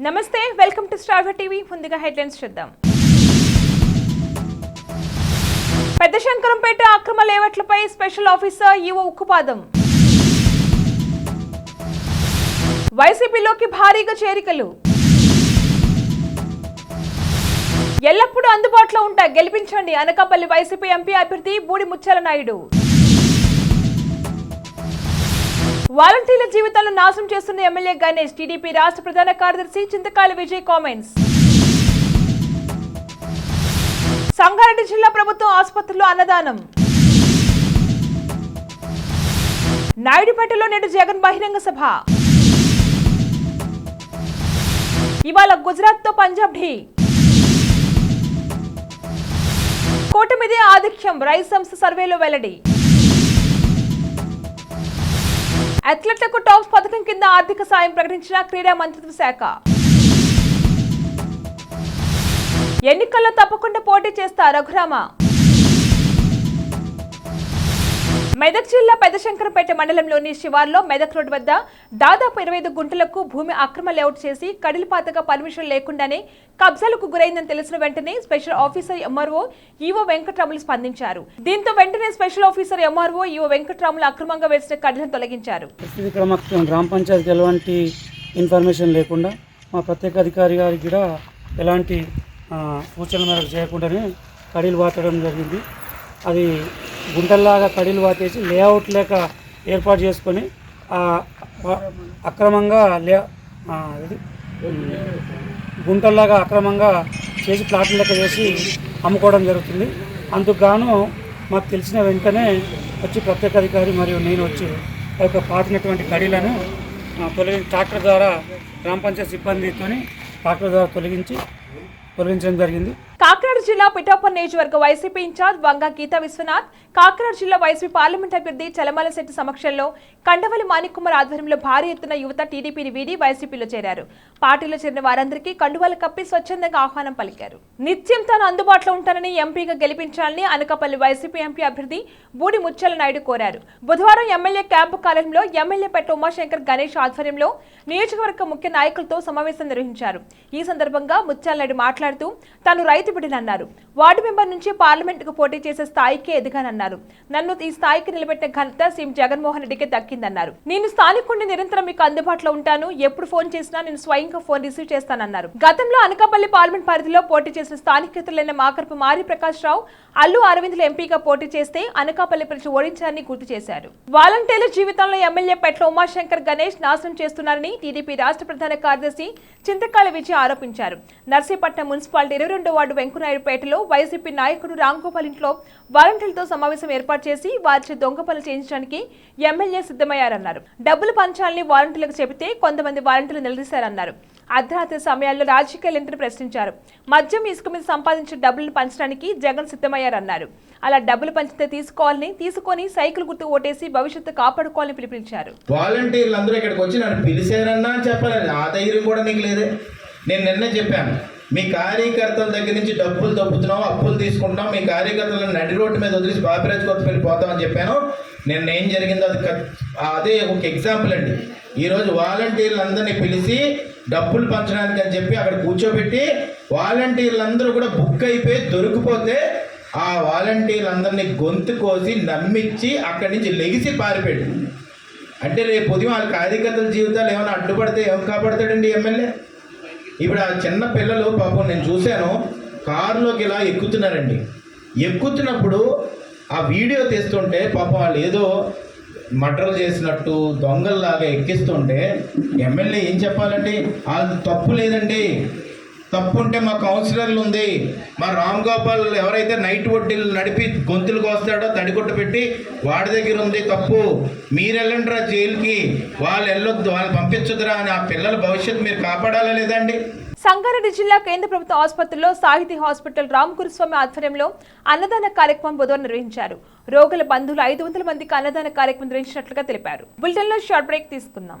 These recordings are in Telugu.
నమస్తే వెల్కమ్ టు స్టార్ టీవీ. ముందుగా హెడ్లైన్స్ చూద్దాం. పెద్ద శంకరంపేట అక్రమ లేవట్లపై స్పెషల్ ఆఫీసర్ ఈవో ఉక్కుపాదం. వైసీపీలోకి భారీగా చేరికలు. ఎల్లప్పుడూ అందుబాటులో ఉంటా గెలిపించండి. అనకాపల్లి వైసీపీ ఎంపీ అభ్యర్థి బూడి ముత్యాల నాయుడు వాలంటీర్ల జీవితాలను నాశనం చేస్తున్న ఎమ్మెల్యే గణేష్ టీడీపీ రాష్ట్ర ప్రధాన కార్యదర్శి చింతకాయల విజయ్ కామెంట్స్. సంగారెడ్డి జిల్లా ప్రభుత్వం ఆసుపత్రిలో అన్నదానం. నాయుడుపేటలో నేడు జగన్ బహిరంగ సభ. ఇవాళ గుజరాత్తో పంజాబ్ ఢీ. కూటమిదే ఆధిక్యం రైస్ సంస్థ సర్వేలో వెల్లడి. అథ్లెట్లకు టాప్స్ పథకం కింద ఆర్థిక సాయం ప్రకటించిన క్రీడా మంత్రిత్వ శాఖ. ఎన్నికల్లో తప్పకుండా పోటీ చేస్తా రఘురామ. మెదక్ జిల్లా పెదశంకరపేట మండలంలోని శివార్లో మెదక్ రోడ్ వద్ద దాదాపు ఇరవై ఐదు గుంటలకు భూమి అక్రమ లేఅవుట్ చేసి కడిలిపాతగా పర్మిషన్ లేకుండానే కబ్జాలకు గురైందని తెలిసిన వెంటనే special officer MRO EO Venkatramulu స్పందించారు. దీంతో వెంటనే special officer MRO EO Venkatramulu అక్రమంగా వేసిన కడిలను తొలగించారు. ఇక్కడ మాకు గ్రామ పంచాయతీకి ఎలాంటి ఇన్ఫర్మేషన్ లేకుండా మా ప్రత్యేక అధికారి గారికి కూడా ఎలాంటి ఆ, సూచనల మేరకు చేయకుండానే కడీలు వాతడం జరిగింది. అది గుంటల్లాగా కడీలు వాతేసి లేఅవుట్ లేక ఏర్పాటు చేసుకొని అక్రమంగా లే ఇది గుంటల్లాగా అక్రమంగా చేసి ప్లాట్లు లెక్క చేసి అమ్ముకోవడం జరుగుతుంది. అందుకుగాను మాకు తెలిసిన వెంటనే వచ్చి ప్రత్యేక అధికారి మరియు నేను వచ్చి ఆ యొక్క పాతినటువంటి కడీలను తొలగించి ట్రాక్టర్ ద్వారా గ్రామ పంచాయతీ సిబ్బందితో ట్రాక్టర్ ద్వారా తొలగించి తొలగించడం జరిగింది. కాకినాడ జిల్లా పిఠాపూర్ నియోజకవర్గ వైసీపీ ఇన్ఛార్జ్ వంగ గీతా విశ్వనాథ్ కాకినాడ జిల్లా వైసీపీ పార్లమెంట్ అభ్యర్థి చలమల శెట్టి సమక్షంలో కండవలి మాణిక్కుమార్ ఆధ్వర్యంలో భారీ ఎత్తున యువత టీడీపీని వీడి వైసీపీలో చేరారు. పార్టీలో చేరిన వారందరికీ కండువాలు కప్పి స్వచ్ఛందంగా ఆహ్వానం పలికారు. నిత్యం తాను అందుబాటులో ఉంటానని ఎంపీగా గెలిపించాలని అనకాపల్లి వైసీపీ ఎంపీ అభ్యర్థి బూడి ముత్యాల నాయుడు కోరారు. బుధవారం ఎమ్మెల్యే క్యాంపు కాలంలో ఎమ్మెల్యే పెట్ట ఉమాశంకర్ గణేష్ ఆధ్వర్యంలో నియోజకవర్గ ముఖ్య నాయకులతో సమావేశం నిర్వహించారు. ఈ సందర్భంగా ముత్యాల నాయుడు మాట్లాడుతూ తాను రైతు బిడ్డనన్నారు. వార్డు మెంబర్ నుంచి పార్లమెంటుకు పోటీ చేసే స్థాయికి ఎదిగానన్నారు. నన్ను ఈ స్థాయికి నిలబెట్టిన ఘనత సీఎం జగన్మోహన్ రెడ్డికి దక్కిందన్నారు. నేను స్థానికుడిని నిరంతరం మీకు అందుబాటులో ఉంటాను. ఎప్పుడు ఫోన్ చేసినా నేను స్వయంగా ఫోన్ రిసీవ్ చేస్తానన్నారు. గతంలో అనకాపల్లి పార్లమెంట్ పరిధిలో పోటీ చేసిన స్థానికేతలైన మాకర్పు మారి ప్రకాష్ రావు అల్లు అరవింద్లు ఎంపీగా పోటీ చేస్తే అనకాపల్లి ప్రజలు ఓడించారని గుర్తు చేశారు. వాలంటీర్ల జీవితంలో ఎమ్మెల్యే పెట్ల ఉమాశంకర్ గణేష్ నాశనం చేస్తున్నారని టీడీపీ రాష్ట్ర ప్రధాన కార్యదర్శి చింతకాల విజయ్ ఆరోపించారు. నర్సీపట్నం మున్సిపాలిటీ ఇరవై రెండో వార్డు వెంకునాయుడుపేటలో వైసీపీ నాయకుడు రాంగోపాల్ ఇంట్లో వాలంటీర్లతో సమావేశం ఏర్పాటు చేసి వారిచే దొంగ పనులు చేయించడానికి ఎమ్మెల్యే సిద్ధమయ్యారన్నారు. డబ్బులు పంచాలని వాలంటీర్లకు చెబితే కొంతమంది వాలంటీర్లు నిలదీశారన్నారు. అర్ధరాత్రి సమయాల్లో రాజకీయాలు రాజకీయాలేంటని ప్రశ్నించారు. మద్యం ఇసుక మీద సంపాదించిన డబ్బులను పంచడానికి జగన్ సిద్ధమయ్యారన్నారు. అలా డబ్బులు పంచితే తీసుకోవాలని తీసుకొని సైకిల్ గుర్తు ఓటేసి భవిష్యత్తు కాపాడుకోవాలని పిలుపునిచ్చారు. వాలంటీర్లు అందరూ ఇక్కడికి వచ్చి నన్ను పిలిచారన్నా చెప్పలేదు. ఆ ధైర్యం కూడా నీకు లేదే. నేను నిన్న చెప్పాను. మీ కార్యకర్తల దగ్గర నుంచి డబ్బులు దొబ్బుతున్నాం అప్పులు తీసుకుంటాం మీ కార్యకర్తలను నడి రోడ్డు మీద వదిలేసి బాపిరాజ్ కొత్త వెళ్ళిపోతామని చెప్పాను. నిన్న ఏం జరిగిందో అది అదే ఒక ఎగ్జాంపుల్ అండి. ఈరోజు వాలంటీర్లు అందరినీ పిలిచి డబ్బులు పంచడానికి అని చెప్పి అక్కడ కూర్చోబెట్టి వాలంటీర్లందరూ కూడా బుక్ అయిపోయి దొరికిపోతే ఆ వాలంటీర్లందరినీ గొంతు కోసి నమ్మించి అక్కడి నుంచి లెగిసి పారిపెట్టింది అంటే రేపు ఉదయం వాళ్ళ కార్యకర్తల జీవితాలు ఏమైనా అడ్డుపడితే ఏం కాపాడతాడండి ఎమ్మెల్యే? ఇప్పుడు ఆ చిన్న పిల్లలు పాపం నేను చూశాను కారులోకి ఇలా ఎక్కుతున్నారండి. ఎక్కుతున్నప్పుడు ఆ వీడియో తీస్తుంటే పాపం వాళ్ళు ఏదో మర్డర్లు చేసినట్టు దొంగల్లాగా ఎక్కిస్తుంటే ఎమ్మెల్యే ఏం చెప్పాలండి? అది తప్పు లేదండి. తప్పు ఉంటే మా కౌన్సిలర్లు ఉంది. మా రామ్ గోపాల్ ఎవరైతే నైట్ వడ్డీలు నడిపి గొంతులు కోస్తాడో తడిగొట్టు పెట్టి వాడి దగ్గర ఉంది తప్పు. మీరు వెళ్ళండిరా జైలుకి. వాళ్ళు వెళ్ళొద్దు వాళ్ళు పంపించొద్దురా అని ఆ పిల్లల భవిష్యత్తు మీరు కాపాడాలా లేదండి సంగారెడ్డి జిల్లా కేంద్ర ప్రభుత్వ ఆసుపత్రిలో సాహితీ హాస్పిటల్ రామగురుస్వామి ఆధ్వర్యంలో అన్నదాన కార్యక్రమం బుధవారం నిర్వహించారు. రోగుల బంధువులు ఐదు వందల మందికి అన్నదాన కార్యక్రమం నిర్వహించినట్లుగా తెలిపారు. బులెటిన్లో షార్ట్ బ్రేక్ తీసుకుందాం.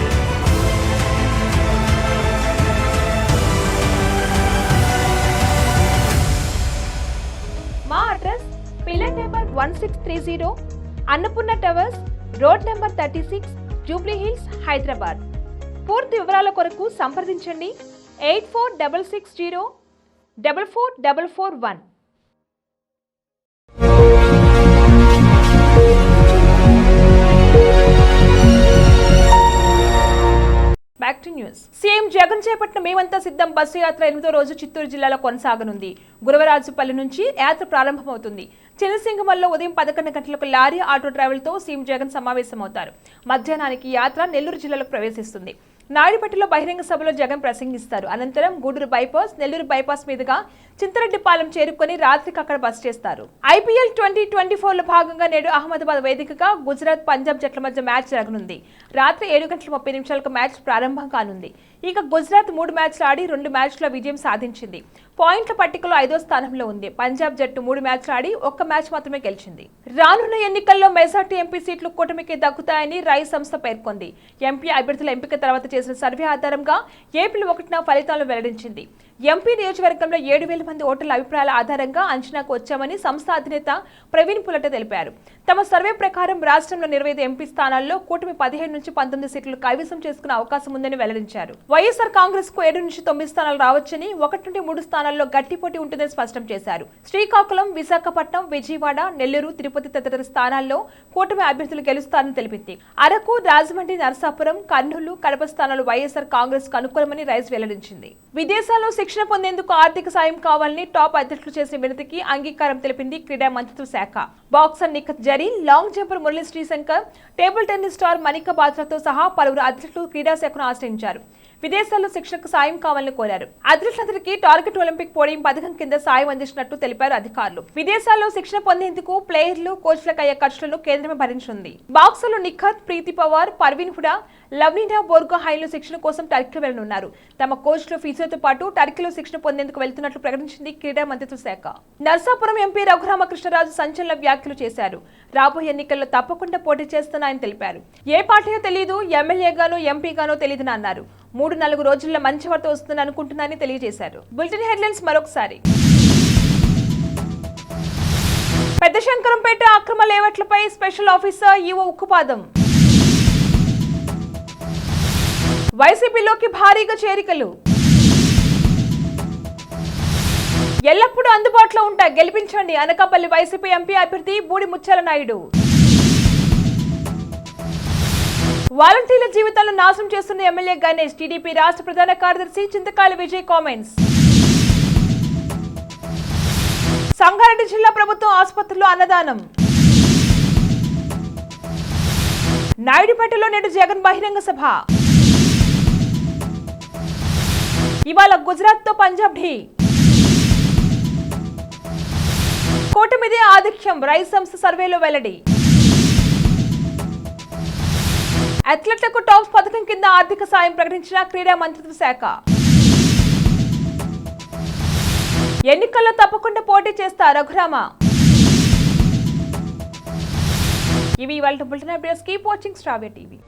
Pillar number one six three zero Annapurna towers road number thirty six Jubilee Hills Hyderabad. పూర్తి వివరాల కొరకు సంప్రదించండి. Eight four double six zero double four double four one. Back to news CM Jagan చేపట్టిన మేమంతా సిద్ధం. బస్సు యాత్ర ఎనిమిదో రోజు చిత్తూరు జిల్లాలో కొనసాగనుంది. గురవరాజుపల్లి నుంచి యాత్ర ప్రారంభమవుతుంది. చిన్నసింగమల్లో ఉదయం పదకొండు గంటలకు లారీ ఆటో డ్రైవర్లతో సీఎం జగన్ సమావేశమవుతారు. మధ్యాహ్నానికి యాత్ర నెల్లూరు జిల్లాలో ప్రవేశిస్తుంది. నాయుడుపేటలో బహిరంగ సభలో జగన్ ప్రసంగిస్తారు. అనంతరం గూడూరు బైపాస్ నెల్లూరు బైపాస్ మీదుగా చింతరెడ్డిపాలెం చేరుకొని రాత్రికి అక్కడ బస చేస్తారు. ఐపీఎల్ ట్వంటీ ట్వంటీ ఫోర్లో భాగంగా నేడు అహ్మదాబాద్ వేదికగా గుజరాత్ పంజాబ్ జట్ల మధ్య మ్యాచ్ జరగనుంది. రాత్రి ఏడు గంటల ముప్పై నిమిషాలకు మ్యాచ్ ప్రారంభం కానుంది. ఇక గుజరాత్ మూడు మ్యాచ్లు ఆడి రెండు మ్యాచ్ల విజయం సాధించింది. పాయింట్ల పట్టికలో ఐదో స్థానంలో ఉంది. పంజాబ్ జట్టు మూడు మ్యాచ్లు ఆడి ఒక్క మ్యాచ్ మాత్రమే గెలిచింది. రానున్న ఎన్నికల్లో మెజార్టీ ఎంపీ సీట్లు కూటమికి దక్కుతాయని రై సంస్థ పేర్కొంది. ఎంపీ అభ్యర్థుల ఎంపిక తర్వాత చేసిన సర్వే ఆధారంగా ఏప్రిల్ ఒకటిన ఫలితాలు వెల్లడించింది. ఎంపీ నియోజకవర్గంలో ఏడు వేల మంది ఓటర్ల అభిప్రాయాల ఆధారంగా అంచనాకు వచ్చామని సంస్థ అధినేత ప్రవీణ్ పులట తెలిపారు. తమ సర్వే ప్రకారం రాష్ట్రంలో ఇరవై ఎంపీ స్థానాల్లో కూటమి పదిహేడు నుంచి పంతొమ్మిది సీట్లు కైవసం చేసుకునే అవకాశం ఉందని వెల్లడించారు. వైఎస్ఆర్ కాంగ్రెస్కు ఏడు నుంచి తొమ్మిది స్థానాలు రావచ్చని ఒకటి నుండి మూడు స్థానాల్లో గట్టి పోటీ ఉంటుందని స్పష్టం చేశారు. శ్రీకాకుళం విశాఖపట్నం విజయవాడ నెల్లూరు తిరుపతి తదితర స్థానాల్లో కూటమి అభ్యర్థులు గెలుస్తారని తెలిపింది. అరకు రాజమండ్రి నరసాపురం కర్నూలు కడప స్థానాలు వైఎస్ఆర్ కాంగ్రెస్కు అనుకూలమని రైస్ వెల్లడించింది. విదేశాల్లో శిక్షణ పొందేందుకు ఆర్థిక సాయం కావాలని టాప్ అధ్యక్షులు చేసిన వినతికి అంగీకారం తెలిపింది క్రీడా మంత్రిత్వ శాఖ. Boxer Nikhat Zareen long jumper Murali Sreeshankar table tennis star Manika బాత్రతో సహా పలువురు అధ్యక్షులు క్రీడా శాఖను ఆశ్రయించారు. విదేశాల్లో శిక్షణకు సాయం కావాలని కోరారు. అథ్లెట్లందరికీ టార్గెట్ ఒలింపిక్ పోడియం పథకం కింద సాయం అందించినట్టు తెలిపారు అధికారులు. విదేశాల్లో శిక్షణ పొందేందుకు ప్లేయర్లు కోచ్లకు అయ్యే ఖర్చులను కేంద్రమే భరించింది. బాక్సర్లు నిఖత్ ప్రీతి పవార్ పర్వీన్ హుడా లవ్లీనా బోర్గో హైలో శిక్షణ కోసం టర్కీ వెళ్ళనున్నారు తమ కోచ్లు ఫీజులతో పాటు టర్కీలో శిక్షణ పొందేందుకు వెళ్తున్నట్లు ప్రకటించింది క్రీడా మంత్రిత్వ శాఖ. నర్సాపురం ఎంపీ రఘురామకృష్ణరాజు సంచలన వ్యాఖ్యలు చేశారు. రాబోయే ఎన్నికల్లో తప్పకుండా పోటీ చేస్తున్నాయని తెలిపారు. ఏ పార్టీయో తెలియదు ఎమ్మెల్యేగానో ఎంపీగానో తెలియదని అన్నారు. మూడు నాలుగు రోజుల్లో మంచి వార్త వస్తుందని అనుకుంటున్నానని తెలియజేశారు. బులెటిన్ హెడ్లైన్స్ మరొకసారి. పెద్ద శంకరంపేట అక్రమ లేవట్లపై స్పెషల్ ఆఫీసర్ ఈవో ఉక్కుపాదం. వైసీపీలోకి భారీగా చేరికలు. ఎల్లప్పుడూ అందుబాటులో ఉంటా గెలిపించండి. అనకాపల్లి వైసీపీ ఎంపీ అభ్యర్థి బూడి ముచ్చాల నాయుడు వాలంటీర్ల జీవితాలను నాశనం చేస్తున్న ఎమ్మెల్యే గణేష్ టీడీపీ రాష్ట్ర ప్రధాన కార్యదర్శి చింతకాయల విజయ్ కామెంట్స్. సంగారెడ్డి జిల్లా ప్రభుత్వం ఆసుపత్రిలో అన్నదానం. నాయుడుపేటలో నేడు జగన్ బహిరంగ సభ. ఇవాళ గుజరాత్తో పంజాబ్ ఢీ. కూటమిదే ఆధిక్యం రైస్ సంస్థ సర్వేలో వెల్లడి. అథ్లెట్లకు టాప్స్ పథకం కింద ఆర్థిక సాయం ప్రకటించిన క్రీడా మంత్రిత్వ శాఖ. ఎన్నికల్లో తప్పకుండా పోటీ చేస్తా రఘురామ. ఇవి వాళ్ళ బులెటిన్ అప్డేట్స్. కీప్ వాచింగ్ స్ట్రావే టీవీ.